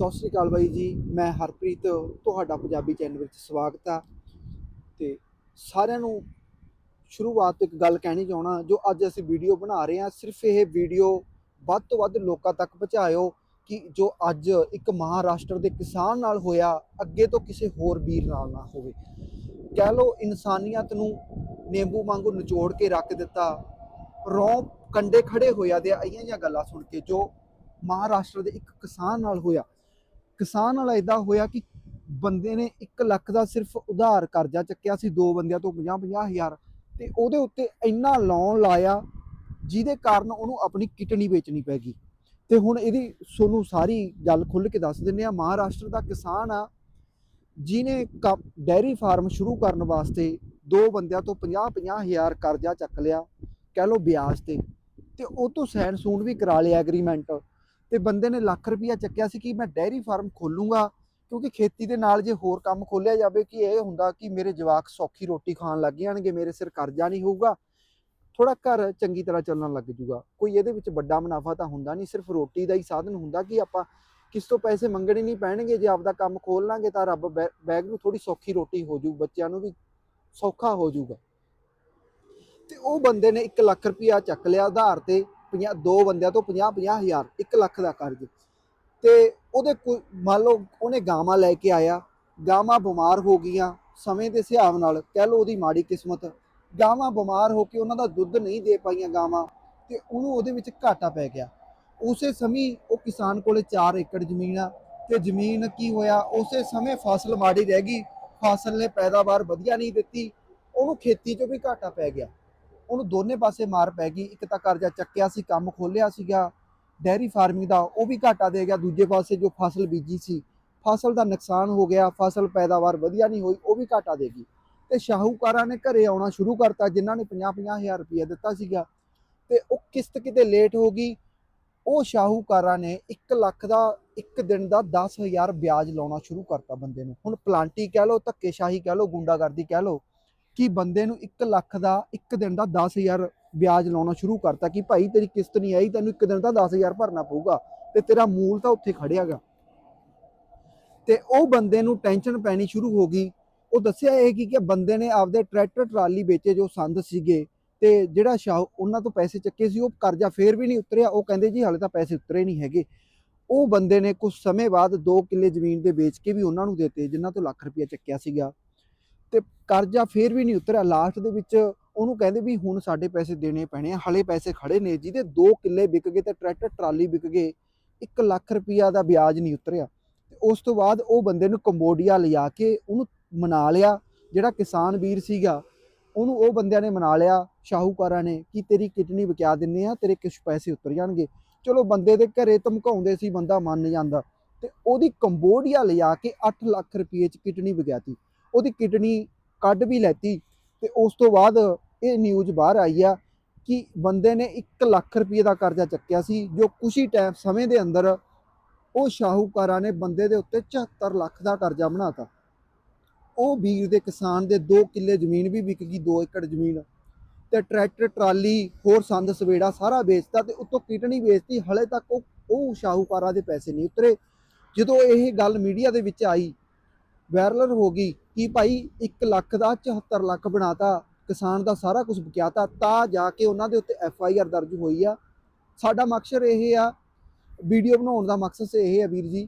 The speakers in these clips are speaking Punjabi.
ਸਤਿ ਸ਼੍ਰੀ ਅਕਾਲ ਬਾਈ ਜੀ, ਮੈਂ ਹਰਪ੍ਰੀਤ, ਤੁਹਾਡਾ ਪੰਜਾਬੀ ਚੈਨਲ ਵਿੱਚ ਸਵਾਗਤ ਆ। ਤੇ ਸਾਰਿਆਂ ਨੂੰ ਸ਼ੁਰੂਆਤ ਤੋਂ ਇੱਕ ਗੱਲ ਕਹਿਣੀ ਚਾਹਣਾ ਜੋ ਅੱਜ ਅਸੀਂ ਵੀਡੀਓ ਬਣਾ ਰਹੇ ਹਾਂ, ਸਿਰਫ ਇਹ ਵੀਡੀਓ ਵੱਧ ਤੋਂ ਵੱਧ ਲੋਕਾਂ ਤੱਕ ਪਹੁੰਚਾਇਓ ਕਿ ਜੋ ਅੱਜ ਇੱਕ ਮਹਾਰਾਸ਼ਟਰ ਦੇ ਕਿਸਾਨ ਨਾਲ ਹੋਇਆ, ਅੱਗੇ ਤੋਂ ਕਿਸੇ ਹੋਰ ਵੀਰ ਨਾਲ ਨਾ ਹੋਵੇ। ਕਹਿ ਲਓ, ਇਨਸਾਨੀਅਤ ਨੂੰ ਨਿੰਬੂ ਵਾਂਗੂ ਨਿਚੋੜ ਕੇ ਰੱਖ ਦਿੱਤਾ, ਰੋਂ ਕੰਡੇ ਖੜੇ ਹੋਇਆ ਦੇ ਆਈਆਂ ਜਿਹੀਆਂ ਗੱਲਾਂ ਸੁਣ ਕੇ ਜੋ ਮਹਾਰਾਸ਼ਟਰ ਦੇ ਇੱਕ ਕਿਸਾਨ ਨਾਲ ਹੋਇਆ। ਕਿਸਾਨ ਨਾਲ ਇਦਾਂ ਹੋਇਆ ਕਿ ਬੰਦੇ ਨੇ 1 ਲੱਖ ਦਾ ਸਿਰਫ ਉਧਾਰ ਕਰਜ਼ਾ ਚੱਕਿਆ ਸੀ ਦੋ ਬੰਦਿਆਂ ਤੋਂ 50 50 ਹਜ਼ਾਰ ਤੇ ਉਹਦੇ ਉੱਤੇ ਇੰਨਾ ਲੋਨ ਲਾਇਆ ਜਿਹਦੇ ਕਾਰਨ ਉਹਨੂੰ ਆਪਣੀ ਕਿਡਨੀ ਵੇਚਣੀ ਪੈ ਗਈ। ਤੇ ਹੁਣ ਇਹਦੀ ਤੁਹਾਨੂੰ ਸਾਰੀ ਗੱਲ ਖੁੱਲ ਕੇ ਦੱਸ ਦਿੰਨੇ ਆ ਮਹਾਰਾਸ਼ਟਰ ਦਾ ਕਿਸਾਨ ਆ, ਜਿਹਨੇ ਡੈਰੀ ਫਾਰਮ ਸ਼ੁਰੂ ਕਰਨ ਵਾਸਤੇ ਦੋ ਬੰਦਿਆਂ ਤੋਂ 50 50 ਹਜ਼ਾਰ ਕਰਜ਼ਾ ਚੱਕ ਲਿਆ, ਕਹਿ ਲਓ ਵਿਆਜ ਤੇ ਤੇ ਉਹ ਤੋਂ ਸੈਨ ਸੂਨ ਵੀ ਕਰਾ ਲਿਆ ਐਗਰੀਮੈਂਟ ਤੇ ਬੰਦੇ ਨੇ ਲੱਖ ਰੁਪਇਆ ਚੱਕਿਆ ਸੀ ਕਿ ਮੈਂ ਡੈਰੀ ਫਾਰਮ ਖੋਲੂੰਗਾ, ਕਿਉਂਕਿ ਖੇਤੀ ਦੇ ਨਾਲ ਜੇ ਹੋਰ ਕੰਮ ਖੋਲਿਆ ਜਾਵੇ ਕਿ ਇਹ ਹੁੰਦਾ ਕਿ ਮੇਰੇ ਜਵਾਕ ਸੌਖੀ ਰੋਟੀ ਖਾਣ ਲੱਗ ਜਾਣਗੇ, ਮੇਰੇ ਸਿਰ ਕਰਜ਼ਾ ਨਹੀਂ ਹੋਊਗਾ ਥੋੜਾ ਘਰ ਚੰਗੀ ਤਰ੍ਹਾਂ ਚੱਲਣ ਲੱਗ ਜੂਗਾ। ਕੋਈ ਇਹਦੇ ਵਿੱਚ ਵੱਡਾ ਮੁਨਾਫਾ ਤਾਂ ਹੁੰਦਾ ਨਹੀਂ, ਸਿਰਫ ਰੋਟੀ ਦਾ ਹੀ ਸਾਧਨ ਹੁੰਦਾ ਕਿ ਆਪਾਂ ਕਿਸ ਤੋਂ ਪੈਸੇ ਮੰਗਣੇ ਨਹੀਂ ਪੈਣਗੇ, ਜੇ ਆਪਦਾ ਕੰਮ ਖੋਲ ਲਾਂਗੇ ਤਾਂ ਰੱਬ ਬੈ- ਬੈਗ ਨੂੰ ਥੋੜੀ ਸੌਖੀ ਰੋਟੀ ਹੋ ਜੂ, ਬੱਚਿਆਂ ਨੂੰ ਵੀ ਸੌਖਾ ਹੋ ਜੂਗਾ। ਤੇ ਉਹ ਬੰਦੇ ਨੇ 1 ਲੱਖ ਰੁਪਇਆ ਚੱਕ ਲਿਆ ਆਧਾਰ ਤੇ ਪੰਜਾਹ, ਦੋ ਬੰਦਿਆਂ ਤੋਂ 50 50 ਹਜ਼ਾਰ 1 ਲੱਖ ਦਾ ਕਰਜ਼। ਤੇ ਉਹਦੇ ਕੋਈ ਮੰਨ ਲਓ ਉਹਨੇ ਗਾਵਾਂ ਲੈ ਕੇ ਆਇਆ, ਗਾਵਾਂ ਬਿਮਾਰ ਹੋ ਗਈਆਂ ਸਮੇਂ ਦੇ ਹਿਸਾਬ ਨਾਲ, ਕਹਿ ਲਓ ਉਹਦੀ ਮਾੜੀ ਕਿਸਮਤ, ਗਾਵਾਂ ਬਿਮਾਰ ਹੋ ਕੇ ਉਹਨਾਂ ਦਾ ਦੁੱਧ ਨਹੀਂ ਦੇ ਪਾਈਆਂ ਗਾਵਾਂ, ਤੇ ਉਹਨੂੰ ਉਹਦੇ ਵਿੱਚ ਘਾਟਾ ਪੈ ਗਿਆ। ਉਸੇ ਸਮੇਂ ਉਹ ਕਿਸਾਨ ਕੋਲੇ 4 ਏਕੜ ਜ਼ਮੀਨ ਆ, ਤੇ ਜ਼ਮੀਨ ਕੀ ਹੋਇਆ? ਉਸੇ ਸਮੇਂ ਫਸਲ ਮਾੜੀ ਰਹਿ ਗਈ, ਫਸਲ ਨੇ ਪੈਦਾਵਾਰ ਵਧੀਆ ਨਹੀਂ ਦਿੱਤੀ, ਉਹਨੂੰ ਖੇਤੀ 'ਚੋਂ ਵੀ ਘਾਟਾ ਪੈ ਗਿਆ। ਉਹਨੂੰ ਦੋਨੇ ਪਾਸੇ ਮਾਰ ਪੈ ਗਈ। ਇੱਕ ਤਾਂ ਕਰਜ਼ਾ ਚੱਕਿਆ ਸੀ, ਕੰਮ ਖੋਲਿਆ ਸੀਗਾ। ਡੈਰੀ ਫਾਰਮਿੰਗ ਦਾ ਉਹ ਵੀ ਘਾਟਾ ਦੇ ਗਿਆ। ਦੂਜੇ ਪਾਸੇ ਜੋ ਫਸਲ ਬੀਜੀ ਸੀ, ਫਸਲ ਦਾ ਨੁਕਸਾਨ ਹੋ ਗਿਆ, ਫਸਲ ਪੈਦਾਵਾਰ ਵਧੀਆ ਨਹੀਂ ਹੋਈ, ਉਹ ਵੀ ਘਾਟਾ ਦੇਗੀ ਤੇ ਸ਼ਾਹੂਕਾਰਾਂ ਨੇ ਘਰੇ ਆਉਣਾ ਸ਼ੁਰੂ ਕਰਤਾ, ਜਿਨ੍ਹਾਂ ਨੇ 50-50 ਹਜ਼ਾਰ ਰੁਪਇਆ ਦਿੱਤਾ ਸੀਗਾ। ਤੇ ਉਹ ਕਿਸ਼ਤ ਕਿਤੇ ਲੇਟ ਹੋ ਗਈ। ਉਹ ਸ਼ਾਹੂਕਾਰਾਂ ਨੇ 1 ਲੱਖ ਦਾ, ਇੱਕ ਦਿਨ ਦਾ 10000 ਵਿਆਜ ਲਾਉਣਾ ਸ਼ੁਰੂ ਕਰਤਾ ਬੰਦੇ ਨੂੰ। ਹੁਣ ਪਲਾਂਟੀ ਕਹਿ ਲਓ, ਧੱਕੇਸ਼ਾਹੀ ਕਹਿ ਲਓ, ਗੁੰਡਾਗਰਦੀ ਕਹਿ ਲਓ ਕਿ ਬੰਦੇ ਨੂੰ 1 ਲੱਖ ਦਾ, ਇੱਕ ਦਿਨ ਦਾ 10000 ਵਿਆਜ ਲਾਉਣਾ ਸ਼ੁਰੂ ਕਰਤਾ ਕਿ ਭਾਈ ਤੇਰੀ ਕਿਸ਼ਤ ਨਹੀਂ ਆਈ, ਤੈਨੂੰ ਇੱਕ ਦਿਨ ਦਾ 10000 ਭਰਨਾ ਪਊਗਾ ਤੇ ਤੇਰਾ ਮੂਲ ਤਾਂ ਉੱਥੇ ਖੜਿਆਗਾ। ਤੇ ਉਹ ਬੰਦੇ ਨੂੰ ਟੈਨਸ਼ਨ ਪੈਣੀ ਸ਼ੁਰੂ ਹੋ ਗਈ। ਉਹ ਦੱਸਿਆ ਇਹ ਕਿ ਕਿ ਬੰਦੇ ਨੇ ਆਪਦੇ ਟਰੈਕਟਰ ਟਰਾਲੀ ਵੇਚੇ ਜੋ ਸੰਦ ਸੀਗੇ ਤੇ ਜਿਹੜਾ ਸ਼ਾਹ ਉਹਨਾਂ ਤੋਂ ਪੈਸੇ ਚੱਕੇ ਸੀ, ਉਹ ਕਰਜ਼ਾ ਫੇਰ ਵੀ ਨਹੀਂ ਉਤਰਿਆ। ਉਹ ਕਹਿੰਦੇ ਜੀ ਹਾਲੇ ਤਾਂ ਪੈਸੇ ਉਤਰੇ ਨਹੀਂ ਹੈਗੇ। ਉਹ ਬੰਦੇ ਨੇ ਕੁਝ ਸਮੇਂ ਬਾਅਦ 2 ਕਿੱਲੇ ਜ਼ਮੀਨ ਦੇ ਵੇਚ ਕੇ ਵੀ ਉਹਨਾਂ ਨੂੰ ਦਿੱਤੇ, ਜਿਨ੍ਹਾਂ ਤੋਂ ਲੱਖ ਰੁਪਇਆ ਚੱਕਿਆ ਸੀਗਾ। ਤੇ ਕਰਜ਼ਾ ਫੇਰ ਵੀ ਨਹੀਂ ਉਤਰਿਆ। ਲਾਸਟ ਦੇ ਵਿੱਚ ਉਹਨੂੰ ਕਹਿੰਦੇ ਵੀ ਹੁਣ ਸਾਡੇ ਪੈਸੇ ਦੇਣੇ ਪੈਣੇ ਆ। ਹਲੇ ਪੈਸੇ ਖੜੇ ਨੇ ਜਿਹਦੇ 2 ਕਿੱਲੇ ਵਿਕ ਗਏ ਤੇ ਟਰੈਕਟਰ, ਟਰਾਲੀ ਵਿਕ ਗਏ। 1 ਲੱਖ ਰੁਪਈਆ ਦਾ ਵਿਆਜ ਨਹੀਂ ਉਤਰਿਆ। ਤੇ ਉਸ ਤੋਂ ਬਾਅਦ ਉਹ ਬੰਦੇ ਨੂੰ ਕੰਬੋਡੀਆ ਲਿਆ ਕੇ ਉਹਨੂੰ ਮਨਾ ਲਿਆ। ਜਿਹੜਾ ਕਿਸਾਨ ਵੀਰ ਸੀਗਾ, ਉਹਨੂੰ ਉਹ ਬੰਦਿਆਂ ਨੇ ਮਨਾ ਲਿਆ। ਸ਼ਾਹੂਕਾਰਾਂ ਨੇ ਕਿ ਤੇਰੀ ਕਿਡਨੀ ਵਿਕਿਆ ਦਿੰਨੇ ਆ, ਤੇਰੇ ਕੁਝ ਪੈਸੇ ਉਤਰ ਜਾਣਗੇ। ਚਲੋ ਬੰਦੇ ਦੇ ਘਰੇ ਧਮਕਾਉਂਦੇ ਸੀ, ਬੰਦਾ ਮੰਨ ਜਾਂਦਾ। ਤੇ ਉਹਦੀ ਕੰਬੋਡੀਆ ਲਿਆ ਕੇ 8 ਲੱਖ ਰੁਪਏ ਚ ਕਿਡਨੀ ਵਿਗਿਆਤੀ ਉਹਦੀ ਕਿਡਨੀ ਕੱਢ ਵੀ ਲੈਤੀ ਤੇ ਉਸ ਤੋਂ ਬਾਅਦ ਇਹ ਨਿਊਜ਼ ਬਾਹਰ ਆਈ ਆ ਕਿ ਬੰਦੇ ਨੇ 1 ਲੱਖ ਰੁਪਏ ਦਾ ਕਰਜ਼ਾ ਚੱਕਿਆ ਸੀ, ਜੋ ਕੁਛ ਹੀ ਟਾਈਮ ਸਮੇਂ ਦੇ ਅੰਦਰ ਉਹ ਸ਼ਾਹੂਕਾਰਾਂ ਨੇ ਬੰਦੇ ਦੇ ਉੱਤੇ 74 ਲੱਖ ਦਾ ਕਰਜ਼ਾ ਬਣਾਤਾ। ਉਹ ਵੀਰ ਦੇ ਕਿਸਾਨ ਦੇ 2 ਕਿੱਲੇ ਜ਼ਮੀਨ ਵੀ ਵਿਕ ਗਈ 2 ਏਕੜ ਜ਼ਮੀਨ ਤੇ ਟਰੈਕਟਰ, ਟਰਾਲੀ, ਹੋਰ ਸੰਦ, ਸਵੇੜਾ ਸਾਰਾ ਵੇਚਤਾ ਤੇ ਉੱਤੋਂ ਕਿਡਨੀ ਵੇਚਤੀ, ਹਲੇ ਤੱਕ ਉਹ ਉਹ ਸ਼ਾਹੂਕਾਰਾਂ ਦੇ ਪੈਸੇ ਨਹੀਂ ਉਤਰੇ। ਜਦੋਂ ਇਹ ਗੱਲ ਮੀਡੀਆ ਦੇ ਵਿੱਚ ਆਈ ਵਾਇਰਲ ਹੋ ਗਈ ਕਿ ਭਾਈ 1 ਲੱਖ ਦਾ 74 ਲੱਖ ਬਣਾਤਾ, ਕਿਸਾਨ ਦਾ ਸਾਰਾ ਕੁਝ ਵਿਕਿਆਤਾ ਤਾਂ ਜਾ ਕੇ ਉਹਨਾਂ ਦੇ ਉੱਤੇ ਐਫ ਆਈ ਆਰ ਦਰਜ ਹੋਈ ਆ। ਸਾਡਾ ਮਕਸਦ ਇਹ ਆ, ਵੀਡੀਓ ਬਣਾਉਣ ਦਾ ਮਕਸਦ ਇਹ ਹੈ ਵੀਰ ਜੀ,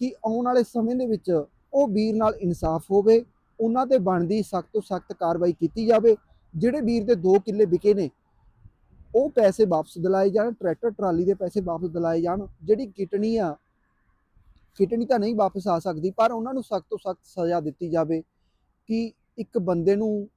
ਕਿ ਆਉਣ ਵਾਲੇ ਸਮੇਂ ਦੇ ਵਿੱਚ ਉਹ ਵੀਰ ਨਾਲ ਇਨਸਾਫ ਹੋਵੇ, ਉਹਨਾਂ ਤੇ ਬਣਦੀ ਸਖਤ ਤੋਂ ਸਖਤ ਕਾਰਵਾਈ ਕੀਤੀ ਜਾਵੇ, ਜਿਹੜੇ ਵੀਰ ਦੇ 2 ਕਿੱਲੇ ਵਿਕੇ ਨੇ, ਉਹ ਪੈਸੇ ਵਾਪਸ ਦਿਲਾਏ ਜਾਣ, ਟਰੈਕਟਰ, ਟਰਾਲੀ ਦੇ ਪੈਸੇ ਵਾਪਸ ਦਿਲਾਏ ਜਾਣ, ਜਿਹੜੀ ਕਿਟਣੀ ਆ ਕਿਟਣੀ ਤਾਂ ਨਹੀਂ ਵਾਪਸ ਆ ਸਕਦੀ, ਪਰ ਉਹਨਾਂ ਨੂੰ ਸਖਤ ਤੋਂ ਸਖਤ ਸਜ਼ਾ ਦਿੱਤੀ ਜਾਵੇ ਕਿ ਇੱਕ ਬੰਦੇ ਨੂੰ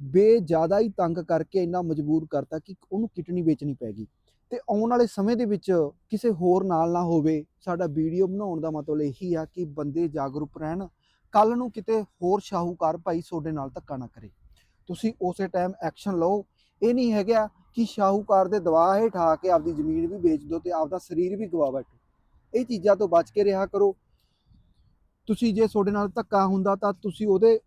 ਬੇ ਜ਼ਿਆਦਾ ਹੀ ਤੰਗ ਕਰਕੇ ਇੰਨਾ ਮਜਬੂਰ ਕਰਤਾ ਕਿ ਉਹਨੂੰ ਕਿਟਣੀ ਵੇਚਣੀ ਪੈ ਗਈ ਤੇ ਆਉਣ ਵਾਲੇ ਸਮੇਂ ਦੇ ਵਿੱਚ ਕਿਸੇ ਹੋਰ ਨਾਲ ਨਾ ਹੋਵੇ, ਸਾਡਾ ਵੀਡੀਓ ਬਣਾਉਣ ਦਾ ਮਤਲਬ ਇਹੀ ਆ ਕਿ ਬੰਦੇ ਜਾਗਰੂਕ ਰਹਿਣ ਕੱਲ ਨੂੰ ਕਿਤੇ ਹੋਰ ਸ਼ਾਹੂਕਾਰ ਭਾਈ ਤੁਹਾਡੇ ਨਾਲ ਧੱਕਾ ਨਾ ਕਰੇ। ਤੁਸੀਂ ਉਸੇ ਟਾਈਮ ਐਕਸ਼ਨ ਲਓ, ਇਹ ਨਹੀਂ ਹੈਗਾ ਕਿ ਸ਼ਾਹੂਕਾਰ ਦੇ ਦਬਾਅ ਹੇਠ ਆ ਕੇ ਆਪਦੀ ਜ਼ਮੀਨ ਵੀ ਵੇਚ ਦਿਓ ਤੇ ਆਪਦਾ ਸਰੀਰ ਵੀ ਗਵਾ ਬੈਠੋ। ਇਹ ਚੀਜ਼ਾਂ ਤੋਂ ਬਚ ਕੇ ਰਿਹਾ ਕਰੋ। ਤੁਸੀਂ ਜੇ ਤੁਹਾਡੇ ਨਾਲ ਧੱਕਾ ਹੁੰਦਾ ਤਾਂ ਤੁਸੀਂ ਉਹਦੇ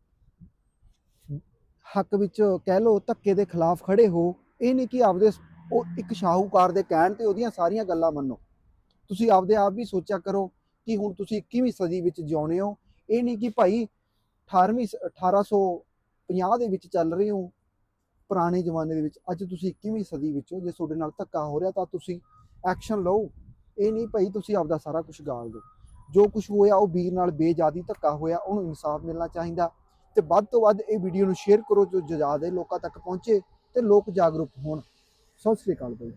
ਹੱਕ ਵਿੱਚ ਕਹਿ ਲਓ ਧੱਕੇ ਦੇ ਖਿਲਾਫ ਖੜੇ ਹੋ। ਇਹ ਨਹੀਂ ਕਿ ਆਪਦੇ ਉਹ ਇੱਕ ਸ਼ਾਹੂਕਾਰ ਦੇ ਕਹਿਣ ਤੇ ਉਹਦੀਆਂ ਸਾਰੀਆਂ ਗੱਲਾਂ ਮੰਨੋ। ਤੁਸੀਂ ਆਪਦੇ ਆਪ ਵੀ ਸੋਚਿਆ ਕਰੋ ਕਿ ਹੁਣ ਤੁਸੀਂ 21ਵੀਂ ਸਦੀ ਵਿੱਚ ਜਿਉਂਦੇ ਹੋ। ਇਹ ਨਹੀਂ ਕਿ ਭਾਈ 18ਵੀਂ ਸ- 1850 ਦੇ ਵਿੱਚ ਚੱਲ ਰਹੇ ਹੋ ਪੁਰਾਣੇ ਜ਼ਮਾਨੇ ਦੇ ਵਿੱਚ। ਅੱਜ ਤੁਸੀਂ 21ਵੀਂ ਸਦੀ ਵਿੱਚੋਂ ਜੇ ਤੁਹਾਡੇ ਨਾਲ ਧੱਕਾ ਹੋ ਰਿਹਾ ਤਾਂ ਤੁਸੀਂ ਐਕਸ਼ਨ ਲਓ। ਇਹ ਨਹੀਂ ਭਾਈ ਤੁਸੀਂ ਆਪਦਾ ਸਾਰਾ ਕੁਝ ਗਾਲ ਦਿਓ। ਜੋ ਕੁਝ ਹੋਇਆ ਉਹ ਵੀਰ ਨਾਲ ਬੇਜਾਦੀ ਧੱਕਾ ਹੋਇਆ, ਉਹਨੂੰ ਇਨਸਾਫ ਮਿਲਣਾ ਚਾਹੀਦਾ। ਤੇ ਵੱਧ ਤੋਂ ਵੱਧ ਇਹ ਵੀਡੀਓ ਨੂੰ ਸ਼ੇਅਰ ਕਰੋ ਜੋ ਜਜਾਦ ਲੋਕਾਂ ਤੱਕ ਪਹੁੰਚੇ ਤੇ ਲੋਕ ਜਾਗਰੂਕ ਹੋਣ। ਸਤਿ ਸ੍ਰੀ ਅਕਾਲ ਭਾਈ।